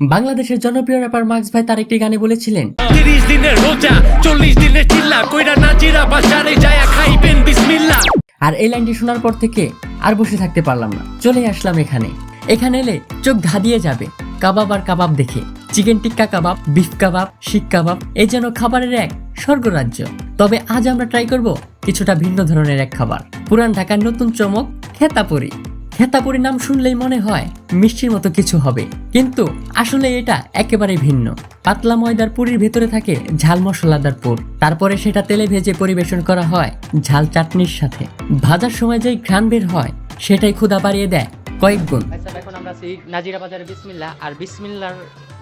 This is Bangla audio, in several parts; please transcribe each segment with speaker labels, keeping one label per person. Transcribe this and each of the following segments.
Speaker 1: বাংলাদেশের জনপ্রিয় র্যাপার মার্কস ভাই তার একটি গানে বলেছিলেন
Speaker 2: তিরিশ দিনের রোজা চল্লিশ দিনের চিল্লা কইরা নাজিরা বাজারে যায়া খাইবেন বিসমিল্লা।
Speaker 1: আর এই লাইনটি শোনার পর থেকে আর বসে থাকতে পারলাম না। চলে আসলাম এখানে। এখানে এলে চোখ ধাঁধিয়ে যাবে। কাবাব আর কাবাব দেখে। চিকেন টিক্কা কাবাব বিফ কাবাব শিক কাবাব এই যেন খাবারের এক স্বর্গরাজ্য। তবে আজ আমরা ট্রাই করব কিছুটা ভিন্ন ধরনের এক খাবার। পুরান ঢাকার নতুন চমক খেতাপুরি। খেতাপুরি নাম শুনলেই মনে হয় মিষ্টির মতো কিছু হবে। কিন্তু আসলে এটা একেবারে ভিন্ন। পাতলা ময়দার পুরীর ভেতরে থাকে ঝাল মশলাদার পুর। তারপরে সেটা তেলে ভেজে পরিবেশন করা হয় ঝাল চাটনির সাথে। ভাজার সময় যেই ঘ্রাণ বের হয়, সেটাই ক্ষুধা বাড়িয়ে দেয় কয়েক গুণ।
Speaker 3: এখন আমরা আছি নাজিরা বাজারে বিসমিল্লা। আর বিসমিল্লার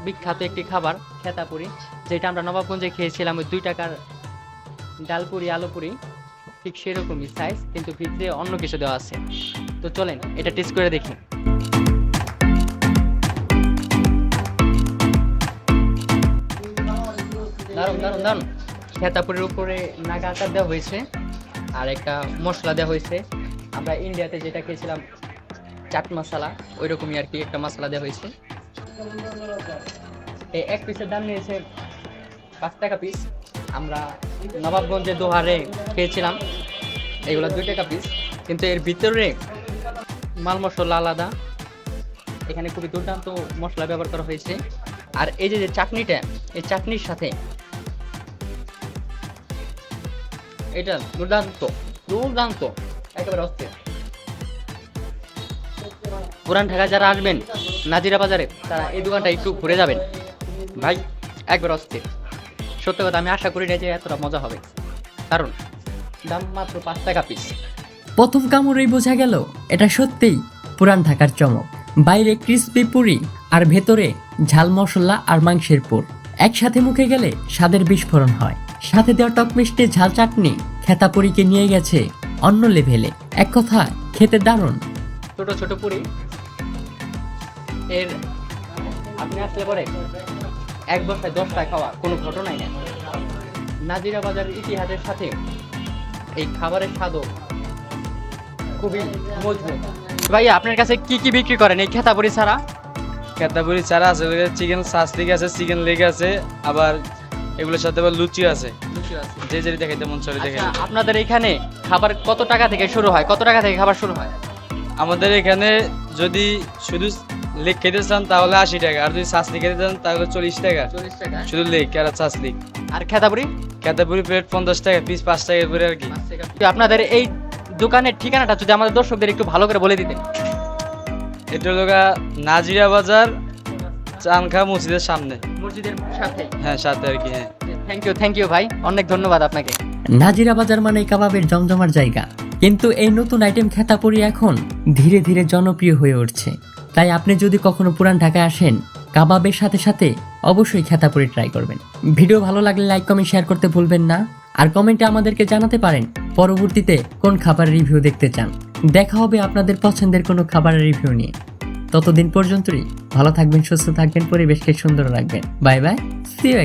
Speaker 3: বিখ্যাত একটি খাবার খেতাপুরি যেটা আমরা নবাবগঞ্জে খেয়েছিলাম ওই দুই টাকার ডালপুরি, আলুপুরি। ঠিক সেরকমই সাইজ কিন্তু ভিতরে অন্য কিছু দেওয়া আছে। তো চলেন, এটা টেস্ট করে দেখি। দারুণ দারুণ দারুণ খেতাপুরির উপরে নাগা আচার দেওয়া হয়েছে, আর একটা মশলা দেওয়া হয়েছে। আমরা ইন্ডিয়াতে যেটা খেয়েছিলাম, চাট মশলা ওই রকমই আর কি একটা মশলা দেওয়া হয়েছে। এই এক পিসের দাম নিয়েছে পাঁচ টাকা পিস আমরা নবাবগঞ্জে দোহারে খেয়েছিলাম। এগুলো দুই টাকা পিস কিন্তু এর ভিতরে মাল মশলা আলাদা। এখানে খুবই দুর্দান্ত মশলা ব্যবহার করা হয়েছে। আর এই যে যে চাটনিটা, এই চাটনির সাথে এটা দুর্দান্ত দুর্দান্ত, একেবারে অস্থির। পুরান ঢাকা যারা আসবেন নাজিরা বাজারে তারা এই দোকানটা একটু ঘুরে যাবেন। ভাই, একবার অস্থির। সত্য কথা আমি আশা করি না যে এতটা মজা হবে। কারণ দাম মাত্র পাঁচ টাকা পিস
Speaker 1: প্রথম কামড়েই বোঝা গেল এটা সত্যিই পুরান ঢাকার চমক। বাইরে ক্রিসপি পুরি আর ভেতরে ঝাল মশলা আর মাংসের পুর। একসাথে মুখে গেলে স্বাদের বিস্ফোরণ হয়। সাথে দেওয়া টক মিষ্টি ঝাল চাটনি খেতাপুরিকে নিয়ে গেছে অন্য লেভেলে। এক কথা খেতে দারুণ।
Speaker 3: ছোট ছোট পুরি। এর আপনি আসলে পরে এক বস্তায় দশটা খাওয়া কোনো ঘটনাই নেই। নাজিরা বাজারের ইতিহাসের সাথে এই খাবারের স্বাদও খুবই মজবুত। ভাই আপনার কাছে কি কি বিক্রি করেন? এই খেতাপুরি ছাড়া?
Speaker 4: কেতাপুরি ছাড়া আছে চিকেন সাস্তিক আছে চিকেন লেগ আছে আবার এগুলোর সাথে আবার লুচি আছে। যে যেটি দেখাইতে মন চলে দেখে
Speaker 3: আচ্ছা, আপনাদের এখানে খাবার কত টাকা থেকে শুরু হয়? কত টাকা থেকে খাবার শুরু হয়?
Speaker 4: আমাদের এখানে যদি শুধু লেগ খেতে চান তাহলে আশি টাকা আর যদি সাসলি খেতে চান তাহলে চল্লিশ টাকা।
Speaker 3: চল্লিশ টাকা?
Speaker 4: শুধু লেগ আর
Speaker 3: আর খেতাপুরি
Speaker 4: কেতাপুরি প্লেট পঞ্চাশ টাকা পিস পাঁচ টাকা করে আর কি।
Speaker 3: আপনাদের এই দোকানের ঠিকানাটা যদি আমাদের দর্শকদের একটু ভালো করে বলে দিতেন।
Speaker 4: এটা হলো নাজিরা বাজার চানখা মসজিদের সামনে।
Speaker 3: মসজিদের সাথে?
Speaker 4: হ্যাঁ সাথে আর কি হ্যাঁ।
Speaker 3: থ্যাংক ইউ থ্যাংক ইউ ভাই অনেক ধন্যবাদ আপনাকে।
Speaker 1: নাজিরা বাজার মানে কাবাবের জমজমার জায়গা কিন্তু এই নতুন আইটেম খেতাপুরি এখন ধীরে ধীরে জনপ্রিয় হয়ে উঠছে। তাই আপনি যদি কখনো পুরান ঢাকায় আসেন, কাবাবের সাথে সাথে অবশ্যই খেতাপুরি ট্রাই করবেন। ভিডিও ভালো লাগলে লাইক কমেন্ট শেয়ার করতে ভুলবেন না। আর কমেন্টে আমাদেরকে জানাতে পারেন পরবর্তীতে কোন খাবারের রিভিউ দেখতে চান। দেখা হবে আপনাদের পছন্দের কোনো খাবারের রিভিউ নিয়ে। ততদিন পর্যন্তই ভালো থাকবেন, সুস্থ থাকবেন, পরিবেশকে সুন্দর রাখবেন। Bye bye C you